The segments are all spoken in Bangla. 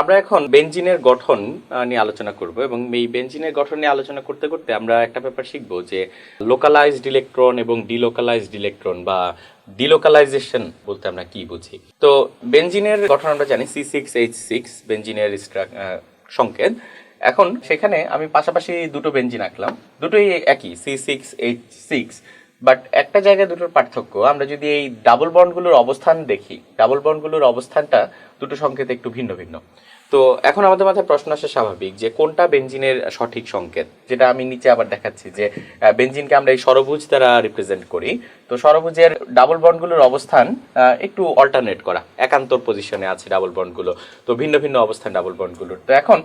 আমরা এখন বেঞ্জিনের গঠন নিয়ে আলোচনা করব এবং এই বেঞ্জিনের গঠন নিয়ে আলোচনা করতে করতে আমরা একটা ব্যাপার শিখব যে লোকালাইজড ইলেকট্রন এবং ডিলোকালাইজড ইলেকট্রন বা ডিলোকালাইজেশন বলতে আমরা কি বুঝি। তো বেঞ্জিনের গঠন আমরা জানি সি সিক্স এইচ সিক্স বেঞ্জিনের সংকেত। এখন সেখানে আমি পাশাপাশি দুটো বেঞ্জিন আঁকলাম। দুটোই একই C six H six but একটা জায়গায় দুটোর পার্থক্য, আমরা যদি এই ডাবল বন্ডগুলোর অবস্থান দেখি ডাবল বন্ডগুলোর অবস্থানটা দুটো সংকেত একটু ভিন্ন ভিন্ন। তো এখন আমাদের মাথায় প্রশ্ন আসা স্বাভাবিক যে কোনটা বেঞ্জিনের সঠিক সংকেত? যেটা আমি নিচে আবার দেখাচ্ছি যে বেঞ্জিনকে আমরা এই সরভুজ দ্বারা রিপ্রেজেন্ট করি। তো সরভুজের ডাবল বন্ডগুলোর অবস্থান একটু অল্টারনেট করা। একান্তর পজিশনে আছে ডাবল বন্ডগুলো তো ভিন্ন ভিন্ন অবস্থান ডাবল বন্ডগুলোর তো এখন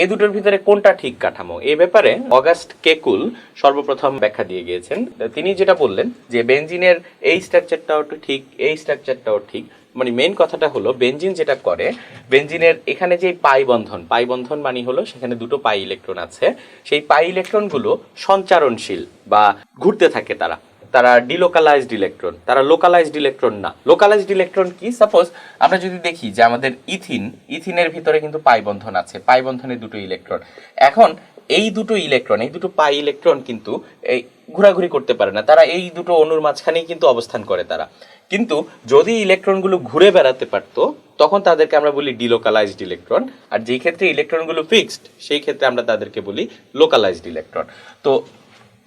এই দুটোর ভিতরে কোনটা ঠিক কাঠামো? এই ব্যাপারে অগাস্ট কেকুল সর্বপ্রথম ব্যাখ্যা দিয়ে গিয়েছেন। তিনি যেটা বললেন যে বেঞ্জিনের এই স্ট্রাকচারটাও ঠিক, এই স্ট্রাকচারটাও ঠিক। মানে মেইন কথাটা হলো বেঞ্জিন যেটা করে বেঞ্জিনের এখানে যে পাই বন্ধন পাই বন্ধন মানে হলো সেখানে দুটো পাই ইলেকট্রন আছে। সেই পাই ইলেকট্রনগুলো সঞ্চারণশীল বা ঘুরতে থাকে তারা। তারা ডিলোকালাইজড ইলেকট্রন তারা লোকালাইজড ইলেকট্রন না। লোকালাইজড ইলেকট্রন কি? সাপোজ আমরা যদি দেখি যে আমাদের ইথিন, ইথিনের ভিতরে কিন্তু পাই বন্ধন আছে, পাই বন্ধনে দুটো ইলেকট্রন এখন এই দুটো ইলেকট্রন এই দুটো পাই ইলেকট্রন কিন্তু এই ঘোরাঘুরি করতে পারে না। তারা এই দুটো অণুর মাঝখানেই কিন্তু অবস্থান করে তারা। কিন্তু যদি ইলেকট্রনগুলো ঘুরে বেড়াতে পারতো, তখন তাদেরকে আমরা বলি ডিলোকালাইজড ইলেকট্রন আর যেই ক্ষেত্রে ইলেকট্রনগুলো ফিক্সড সেই ক্ষেত্রে আমরা তাদেরকে বলি লোকালাইজড ইলেকট্রন তো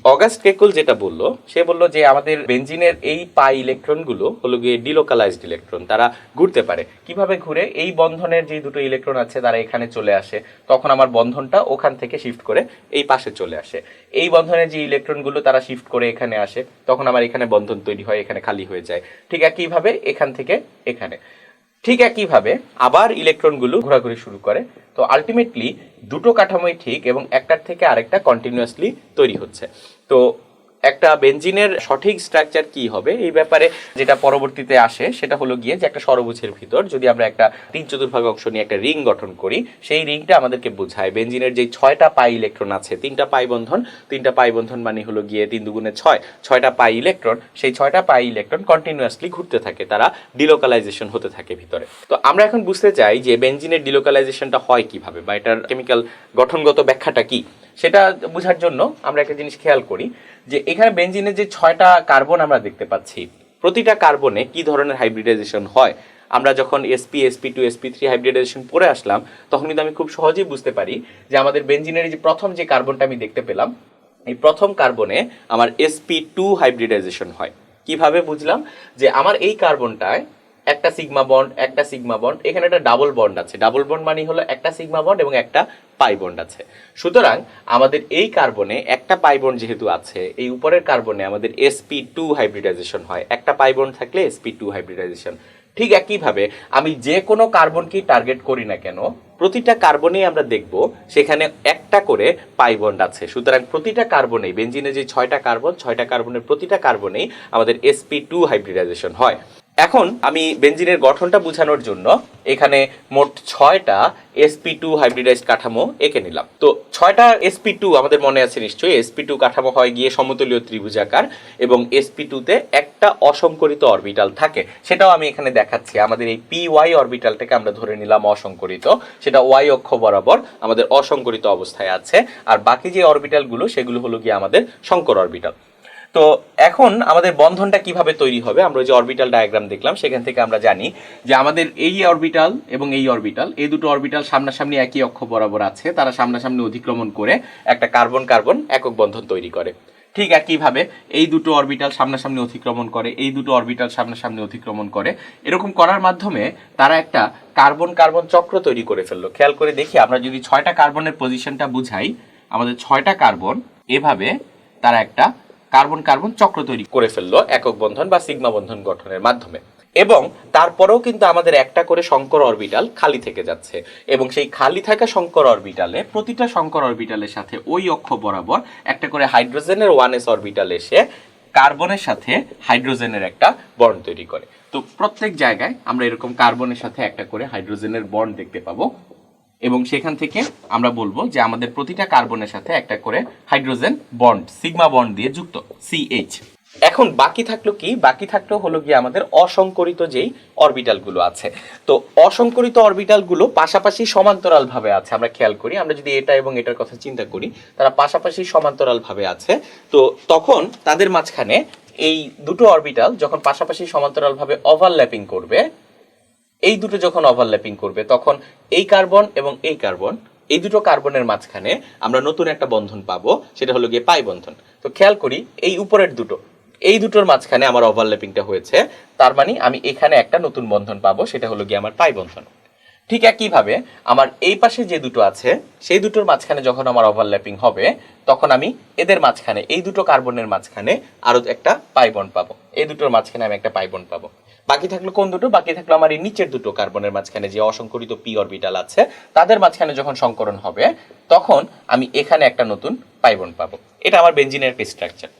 অগাস্ট কেকুল যেটা বলল, সে বলল যে আমাদের বেঞ্জিনের এই পাই ইলেকট্রনগুলো হলো গিয়ে ডিলোকালাইজড ইলেকট্রন, তারা ঘুরতে পারে। কীভাবে ঘুরে? এই বন্ধনের যে দুটো ইলেকট্রন আছে তারা এখানে চলে আসে, তখন আমার বন্ধনটা ওখান থেকে শিফট করে এই পাশে চলে আসে। এই বন্ধনের যে ইলেকট্রনগুলো তারা শিফট করে এখানে আসে, তখন আমার এখানে বন্ধন তৈরি হয়, এখানে খালি হয়ে যায়। ঠিক একইভাবে এখান থেকে এখানে। ঠিক একইভাবে আবার ইলেকট্রনগুলো ঘোরাঘুরি শুরু করে। তো আলটিমেটলি দুটো কাঠামোই ঠিক এবং একটার থেকে আরেকটা কন্টিনিউয়াসলি তৈরি হচ্ছে। তো একটা বেঞ্জিনের সঠিক স্ট্রাকচার কি হবে? এই ব্যাপারে যেটা পরবর্তীতে আসে, সেটা হলো গিয়ে যে একটা সরবুজের ভিতর যদি আমরা একটা তিন চতুর্ভাগ অংশ নিয়ে একটা রিং গঠন করি, সেই রিংটা আমাদেরকে বোঝায়। বেঞ্জিনের যে ছয়টা পাই ইলেকট্রন আছে, তিনটা পাই বন্ধন, তিনটা পাই বন্ধন মানে হলো গিয়ে তিন দুগুণে ছয়, ছয়টা পাই ইলেকট্রন সেই ছয়টা পাই ইলেকট্রন কন্টিনিউয়াসলি ঘুরতে থাকে, তারা ডিলোকালাইজেশন হতে থাকে ভিতরে। তো আমরা এখন বুঝতে চাই যে বেঞ্জিনের ডিলোকালাইজেশনটা হয় কীভাবে বা এটার কেমিক্যাল গঠনগত ব্যাখ্যাটা কি। সেটা বোঝার জন্য আমরা একটা জিনিস খেয়াল করি যে এখানে বেঞ্জিনের যে ছয়টা কার্বন আমরা দেখতে পাচ্ছি, প্রতিটা কার্বনে কি ধরনের হাইব্রিডাইজেশন হয়? আমরা যখন S P S P two S P three hybridisation পড়ে আসলাম, তখন কিন্তু আমি খুব সহজেই বুঝতে পারি যে আমাদের বেঞ্জিনের যে প্রথম যে কার্বনটা আমি দেখতে পেলাম, এই প্রথম কার্বনে আমার এসপি টু হাইব্রিডাইজেশন হয়। কীভাবে বুঝলাম? যে আমার এই কার্বনটায় একটা সিগমা বন্ড একটা সিগমা বন্ড এখানে একটা ডাবল বন্ড আছে। ডাবল বন্ড মানে হলো একটা সিগমা বন্ড এবং একটা পাই বন্ড আছে। সুতরাং আমাদের এই কার্বনে একটা পাই বন্ড যেহেতু আছে, এই উপরের কার্বনে আমাদের এসপি টু হাইব্রিডাইজেশন হয়। একটা পাই বন্ড থাকলে এসপি টু হাইব্রিডাইজেশন ঠিক একইভাবে আমি যে কোনো কার্বনকেই টার্গেট করি না কেন, প্রতিটা কার্বনেই আমরা দেখব সেখানে একটা করে পাই বন্ড আছে। সুতরাং প্রতিটা কার্বনেই বেঞ্জিনে যে ছয়টা কার্বন ছয়টা কার্বনের প্রতিটা কার্বনেই আমাদের এসপি টু হাইব্রিডাইজেশন হয়। এখন আমি বেঞ্জিনের গঠনটা বোঝানোর জন্য এখানে মোট ছয়টা এসপি টু হাইব্রিডাইজ কাঠামো এঁকে নিলাম। তো ছয়টা এসপি টু আমাদের মনে আছে নিশ্চয়ই। এসপি টু কাঠামো হয় গিয়ে সমতলীয় ত্রিভুজাকার এবং এসপি টুতে একটা অসংকরিত অরবিটাল থাকে। সেটাও আমি এখানে দেখাচ্ছি। আমাদের এই পি ওয়াই অরবিটালটাকে আমরা ধরে নিলাম অসংকরিত। সেটা ওয়াই অক্ষ বরাবর আমাদের অসংকরিত অবস্থায় আছে। আর বাকি যে অরবিটালগুলো, সেগুলো হলো গিয়ে আমাদের শঙ্কর অরবিটাল। তো এখন আমাদের বন্ধনটা কীভাবে তৈরি হবে, আমরা যে অরবিটাল ডায়াগ্রাম দেখলাম, সেখান থেকে আমরা জানি যে আমাদের এই অরবিটাল এবং এই অরবিটাল এই দুটো অরবিটাল সামনাসামনি একই অক্ষ বরাবর আছে, তারা সামনাসামনি অধিক্রমণ করে একটা কার্বন কার্বন একক বন্ধন তৈরি করে। ঠিক একইভাবে এই দুটো অরবিটাল সামনাসামনি অতিক্রমণ করে, এই দুটো অরবিটাল সামনাসামনি অতিক্রমণ করে, এরকম করার মাধ্যমে তারা একটা কার্বন কার্বন চক্র তৈরি করে ফেলল। খেয়াল করে দেখি, আমরা যদি ছয়টা কার্বনের পজিশনটা বুঝাই, আমাদের ছয়টা কার্বন এভাবে তারা একটা কার্বন কার্বন চক্র তৈরি করে ফেলল একক বন্ধন বা সিগমা বন্ধন গঠনের মাধ্যমে। এবং তারপরেও কিন্তু আমাদের একটা করে শঙ্কর অরবিটাল খালি থেকে যাচ্ছে। এবং সেই খালি থাকা শঙ্কর অরবিটালে প্রতিটা শঙ্কর অরবিটালের সাথে ওই অক্ষ বরাবর একটা করে হাইড্রোজেনের ওয়ান এস অরবিটাল এসে কার্বনের সাথে হাইড্রোজেনের একটা বন্ড তৈরি করে। তো প্রত্যেক জায়গায় আমরা এরকম কার্বনের সাথে একটা করে হাইড্রোজেনের বন্ড দেখতে পাবো। এবং সেখান থেকে আমরা বলব যে আমাদের প্রতিটা কার্বনের সাথে একটা করে হাইড্রোজেন বন্ড, সিগমা বন্ড দিয়ে যুক্ত সিএইচ এখন বাকি থাকল কি? বাকি থাকল হলো গিয়ে আমাদের অসংকরিত যেই অরবিটালগুলো আছে। তো অসংকরিত অরবিটালগুলো পাশাপাশি সমান্তরাল ভাবে আছে, আমরা খেয়াল করি। আমরা যদি এটা এবং এটার কথা চিন্তা করি, তারা পাশাপাশি সমান্তরাল ভাবে আছে। তো তখন তাদের মাঝখানে এই দুটো অরবিটাল যখন পাশাপাশি সমান্তরাল ভাবে ওভারল্যাপিং করবে, এই দুটো যখন ওভারল্যাপিং করবে, তখন এই কার্বন এবং এই কার্বন, এই দুটো কার্বনের মাঝখানে আমরা নতুন একটা বন্ধন পাবো, সেটা হলো গিয়ে পাই বন্ধন। তো খেয়াল করি, এই উপরের দুটো, এই দুটোর মাঝখানে আমার ওভারল্যাপিংটা হয়েছে, তার মানে আমি এখানে একটা নতুন বন্ধন পাবো, সেটা হলো গিয়ে আমার পাই বন্ধন। ঠিক একইভাবে, আমার এই পাশে যে দুটো আছে, সেই দুটোর মাঝখানে যখন আমার ওভারল্যাপিং হবে, তখন আমি এদের মাঝখানে, এই দুটো কার্বনের মাঝখানে আরও একটা পাইবন পাবো। এই দুটোর মাঝখানে আমি একটা পাই বন্ড পাবো। বাকি থাকল কোন দুটো? বাকি থাকল আমার এই নিচের দুটো কার্বনের মাঝখানে যে অসংকরিত পি অরবিটাল আছে। তাদের মাঝখানে যখন সংকরণ হবে, তখন আমি এখানে একটা নতুন পাইবন পাবো। এটা আমার বেঞ্জিনের স্ট্রাকচার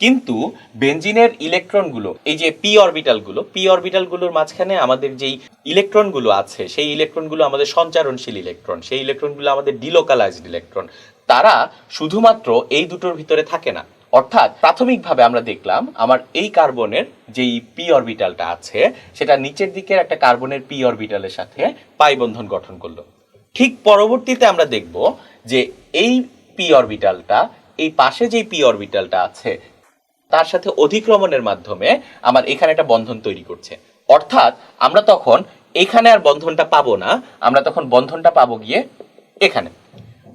কিন্তু বেঞ্জিনের ইলেকট্রনগুলো, এই যে পি অরবিটালগুলো পি অরবিটালগুলোর মাঝখানে আমাদের যেই ইলেকট্রনগুলো আছে, সেই ইলেকট্রনগুলো আমাদের সঞ্চারণশীল ইলেকট্রন, সেই ইলেকট্রনগুলো আমাদের ডিলোকালাইজড ইলেকট্রন, তারা শুধুমাত্র এই দুটোর ভিতরে থাকে না। অর্থাৎ প্রাথমিকভাবে আমরা দেখলাম আমার এই কার্বনের যেই পি অরবিটালটা আছে, সেটা নিচের দিকের একটা কার্বনের পি অরবিটালের সাথে পাই বন্ধন গঠন করল। ঠিক পরবর্তীতে আমরা দেখব যে এই পি অরবিটালটা, এই পাশে যেই পি অরবিটালটা আছে, তার সাথে অধিক্রমণের মাধ্যমে আমার এখানে একটা বন্ধন তৈরি করছে। অর্থাৎ আমরা তখন এখানে আর বন্ধনটা পাবো না, আমরা তখন বন্ধনটা পাবো গিয়ে এখানে।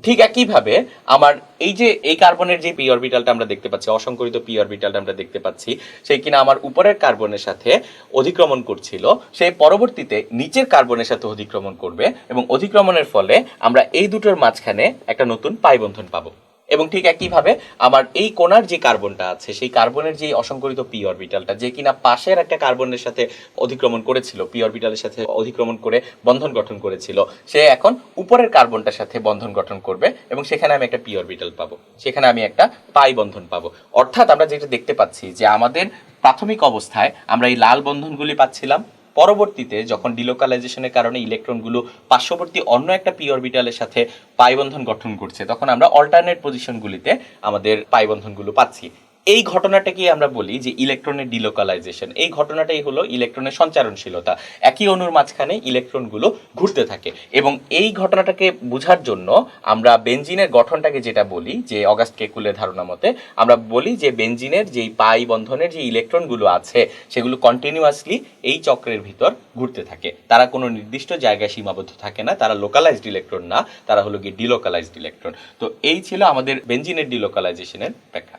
ঠিক একইভাবে আমার এই যে এই কার্বনের যে পি অরবিটালটা আমরা দেখতে পাচ্ছি অসংকরিত পি অরবিটালটা আমরা দেখতে পাচ্ছি, সেই কিনা আমার উপরের কার্বনের সাথে অধিক্রমণ করছিল, সে পরবর্তীতে নিচের কার্বনের সাথে অধিক্রমণ করবে এবং অধিক্রমণের ফলে আমরা এই দুটোর মাঝখানে একটা নতুন পাইবন্ধন পাবো। এবং ঠিক একইভাবে আমার এই কোনার যে কার্বনটা আছে, সেই কার্বনের যে অসংকরিত পি অরবিটালটা যে কিনা পাশের একটা কার্বনের সাথে অধিক্রমণ করেছিল পি অরবিটালের সাথে অধিক্রমণ করে বন্ধন গঠন করেছিল, সে এখন উপরের কার্বনটার সাথে বন্ধন গঠন করবে এবং সেখানে আমি একটা পি অরবিটাল পাবো। সেখানে আমি একটা পাই বন্ধন পাবো। অর্থাৎ আমরা যেটা দেখতে পাচ্ছি যে আমাদের প্রাথমিক অবস্থায় আমরা এই লাল বন্ধনগুলি পাচ্ছিলাম পরবর্তীতে যখন ডিলোকালাইজেশনের কারণে ইলেকট্রনগুলো পার্শ্ববর্তী অন্য একটা পি অরবিটালের সাথে পাইবন্ধন গঠন করছে, তখন আমরা অল্টারনেট পজিশনগুলিতে আমাদের পাইবন্ধনগুলো পাচ্ছি। এই ঘটনাটাকে আমরা বলি যে ইলেকট্রনের ডিলোকালাইজেশন এই ঘটনাটাই হলো ইলেকট্রনের সঞ্চারণশীলতা একই অণুর মাঝখানে ইলেকট্রনগুলো ঘুরতে থাকে। এবং এই ঘটনাটাকে বোঝার জন্য আমরা বেঞ্জিনের গঠনটাকে যেটা বলি, যে অগাস্ট কেকুলের ধারণা মতে, আমরা বলি যে বেঞ্জিনের যেই পাই বন্ধনের যে ইলেকট্রনগুলো আছে, সেগুলো কন্টিনিউয়াসলি এই চক্রের ভিতর ঘুরতে থাকে। তারা কোনো নির্দিষ্ট জায়গায় সীমাবদ্ধ থাকে না, তারা লোকালাইজড ইলেকট্রন না, তারা হলো গিয়ে ডিলোকালাইজড ইলেকট্রন তো এই ছিল আমাদের বেঞ্জিনের ডিলোকালাইজেশনের ব্যাখ্যা।